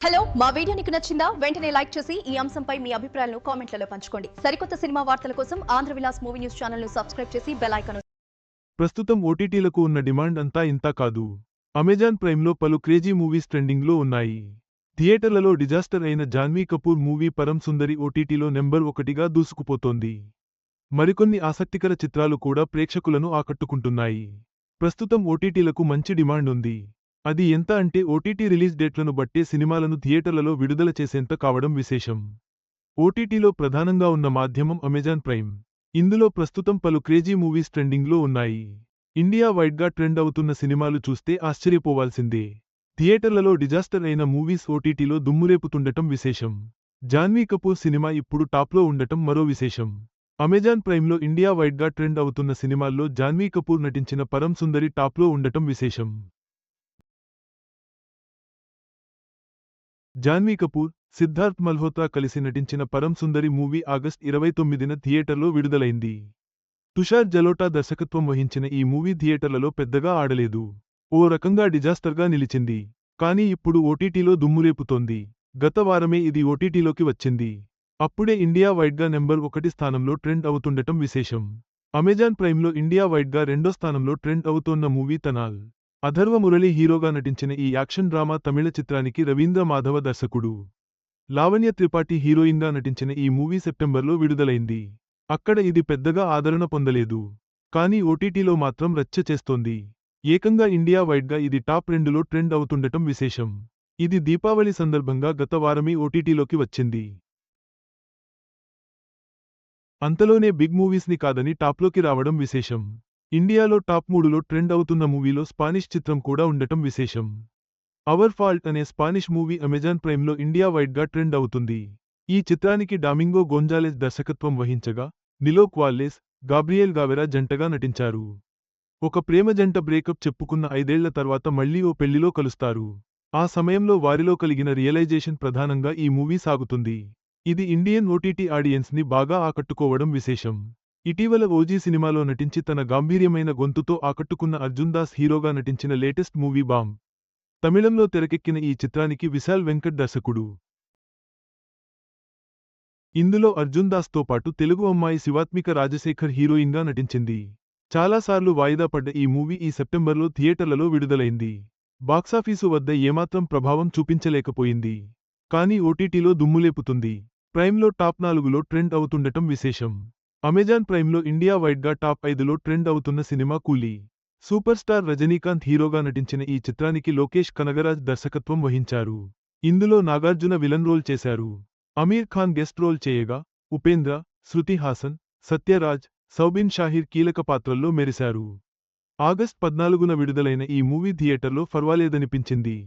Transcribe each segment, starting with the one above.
Hello మా video నీకు నచ్చిందా? వెంటనే లైక్ చేసి ఈ అంశంపై మీ అభిప్రాయాలను కామెంట్లలో పంచుకోండి. సరికొత్త సినిమా వార్తల కోసం ఆంధ్ర విలాస్ మూవీ న్యూస్ ఛానల్ను సబ్స్క్రైబ్ చేసి బెల్ ఐకాన్ ప్రస్తుతం ఓటీటీలకు ఉన్న డిమాండ్ అంతా ఇంతా కాదు. అమెజాన్ ప్రైమ్లో పలు క్రేజీ మూవీస్ ట్రెండింగ్లో ఉన్నాయి. థియేటర్లలో డిజాస్టర్ అయిన జాన్వీ కపూర్ మూవీ పరం సుందరి ఓటీటీలో నెంబర్ ఒకటిగా దూసుకుపోతోంది. మరికొన్ని ఆసక్తికర చిత్రాలు కూడా ప్రేక్షకులను ఆకట్టుకుంటున్నాయి. ప్రస్తుతం ఓటీటీలకు మంచి డిమాండ్ ఉంది. అది ఎంత అంటే ఓటీటీ రిలీజ్ డేట్లను బట్టే సినిమాలను థియేటర్లలో విడుదల చేసేంత కావడం విశేషం. ఓటీటీలో ప్రధానంగా ఉన్న మాధ్యమం అమెజాన్ ప్రైమ్. ఇందులో ప్రస్తుతం పలు క్రేజీ మూవీస్ ట్రెండింగ్లో ఉన్నాయి. ఇండియా వైడ్గా ట్రెండ్ అవుతున్న సినిమాలు చూస్తే ఆశ్చర్యపోవాల్సిందే. థియేటర్లలో డిజాస్టర్ అయిన మూవీస్ ఓటీటీలో దుమ్మురేపుతుండటం విశేషం. జాన్వీ కపూర్ సినిమా ఇప్పుడు టాప్లో ఉండటం మరో విశేషం. అమెజాన్ ప్రైమ్లో ఇండియా వైడ్గా ట్రెండ్ అవుతున్న సినిమాల్లో జాన్వీ కపూర్ నటించిన పరం సుందరి టాప్లో ఉండటం విశేషం. జాన్వీ కపూర్ సిద్ధార్థ్ మల్హోత్రా కలిసి నటించిన పరం సుందరి మూవీ ఆగస్ట్ ఇరవై తొమ్మిదిన థియేటర్లో విడుదలైంది. తుషార్ జలోటా దర్శకత్వం వహించిన ఈ మూవీ థియేటర్లలో పెద్దగా ఆడలేదు. ఓ రకంగా డిజాస్టర్గా నిలిచింది. కానీ ఇప్పుడు ఓటీటీలో దుమ్ములేపుతోంది గత వారమే ఇది ఓటీటీలోకి వచ్చింది. అప్పుడే ఇండియా వైడ్గా నెంబర్ ఒకటి స్థానంలో ట్రెండ్ అవుతుండటం విశేషం. అమెజాన్ ప్రైమ్లో ఇండియా వైడ్గా రెండో స్థానంలో ట్రెండ్ అవుతోన్న మూవీ తనాల్. అథర్వ మురళి హీరోగా నటించిన ఈ యాక్షన్ డ్రామా తమిళ చిత్రానికి రవీంద్ర మాధవ దర్శకుడు. లావణ్య త్రిపాఠి హీరోయిన్గా నటించిన ఈ మూవీ సెప్టెంబర్లో విడుదలైంది. అక్కడ ఇది పెద్దగా ఆదరణ పొందలేదు. కానీ ఓటీటీలో మాత్రం రచ్చ చేస్తోంది. ఏకంగా ఇండియా వైడ్గా ఇది టాప్ రెండులో ట్రెండ్ అవుతుండటం విశేషం. ఇది దీపావళి సందర్భంగా గత వారమే ఓటీటీలోకి వచ్చింది. అంతలోనే బిగ్ మూవీస్ని కాదని టాప్లోకి రావడం విశేషం. ఇండియాలో టాప్ మూడులో ట్రెండ్ అవుతున్న మూవీలో స్పానిష్ చిత్రం కూడా ఉండటం విశేషం. అవర్ ఫాల్ట్ అనే స్పానిష్ మూవీ అమెజాన్ ప్రైమ్లో ఇండియా వైడ్గా ట్రెండ్ అవుతుంది. ఈ చిత్రానికి డామింగో గోంజాలెస్ దర్శకత్వం వహించగా నిలో క్వాలెస్ గాబ్రియల్ గావెరా జంటగా నటించారు. ఒక ప్రేమ జంట బ్రేకప్ చెప్పుకున్న ఐదేళ్ళ తర్వాత మళ్ళీ ఓ పెళ్ళిలో కలుస్తారు. ఆ సమయంలో వారిలో కలిగిన రియలైజేషన్ ప్రధానంగా ఈ మూవీ సాగుతుంది. ఇది ఇండియన్ ఓటీటీ ఆడియన్స్ని బాగా ఆకట్టుకోవడం విశేషం. ఇటీవల ఓజీ సినిమాలో నటించి తన గాంభీర్యమైన గొంతుతో ఆకట్టుకున్న అర్జున్ దాస్ హీరోగా నటించిన లేటెస్ట్ మూవీ బామ్. తమిళంలో తెరకెక్కిన ఈ చిత్రానికి విశాల్ వెంకట్ దర్శకుడు. ఇందులో అర్జున్ దాస్తో పాటు తెలుగు అమ్మాయి శివాత్మిక రాజశేఖర్ హీరోయిన్గా నటించింది. చాలాసార్లు వాయిదా పడ్డ ఈ మూవీ ఈ సెప్టెంబర్లో థియేటర్లలో విడుదలైంది. బాక్సాఫీసు వద్ద ఏమాత్రం ప్రభావం చూపించలేకపోయింది. కానీ ఓటీటీలో దుమ్ములేపుతుంది. ప్రైమ్లో టాప్ నాలుగులో ట్రెండ్ అవుతుండటం విశేషం. అమెజాన్ ప్రైమ్లో ఇండియా వైడ్గా టాప్ ఐదులో ట్రెండ్ అవుతున్న cinema Coolie. Super star Rajinikanth హీరోగా నటించిన ఈ చిత్రానికి లోకేష్ కనగరాజ్ దర్శకత్వం వహించారు. ఇందులో నాగార్జున విలన్ రోల్ చేశారు. అమీర్ ఖాన్ గెస్ట్ రోల్ చేయగా ఉపేంద్ర శృతి హాసన్ సత్యరాజ్ సౌబిన్ షాహిర్ కీలక పాత్రల్లో మెరిశారు. ఆగస్ట్ పద్నాలుగున విడుదలైన ఈ మూవీ థియేటర్లో ఫర్వాలేదనిపించింది.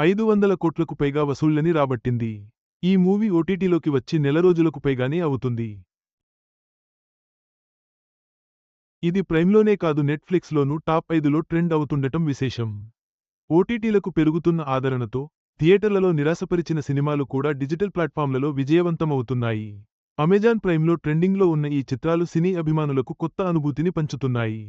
ఐదు వందల కోట్లకు పైగా వసూళ్ళని రాబట్టింది. ఈ మూవీ ఓటీటీలోకి వచ్చి నెల రోజులకు పైగానే అవుతుంది. ఇది ప్రైమ్లోనే కాదు నెట్ఫ్లిక్స్లోనూ టాప్ ఐదులో ట్రెండ్ అవుతుండటం విశేషం. ఓటీటీలకు పెరుగుతున్న ఆదరణతో థియేటర్లలో నిరాశపరిచిన సినిమాలు కూడా డిజిటల్ ప్లాట్ఫామ్లలో విజయవంతమవుతున్నాయి. అమెజాన్ ప్రైమ్లో ట్రెండింగ్లో ఉన్న ఈ చిత్రాలు సినీ అభిమానులకు కొత్త అనుభూతిని పంచుతున్నాయి.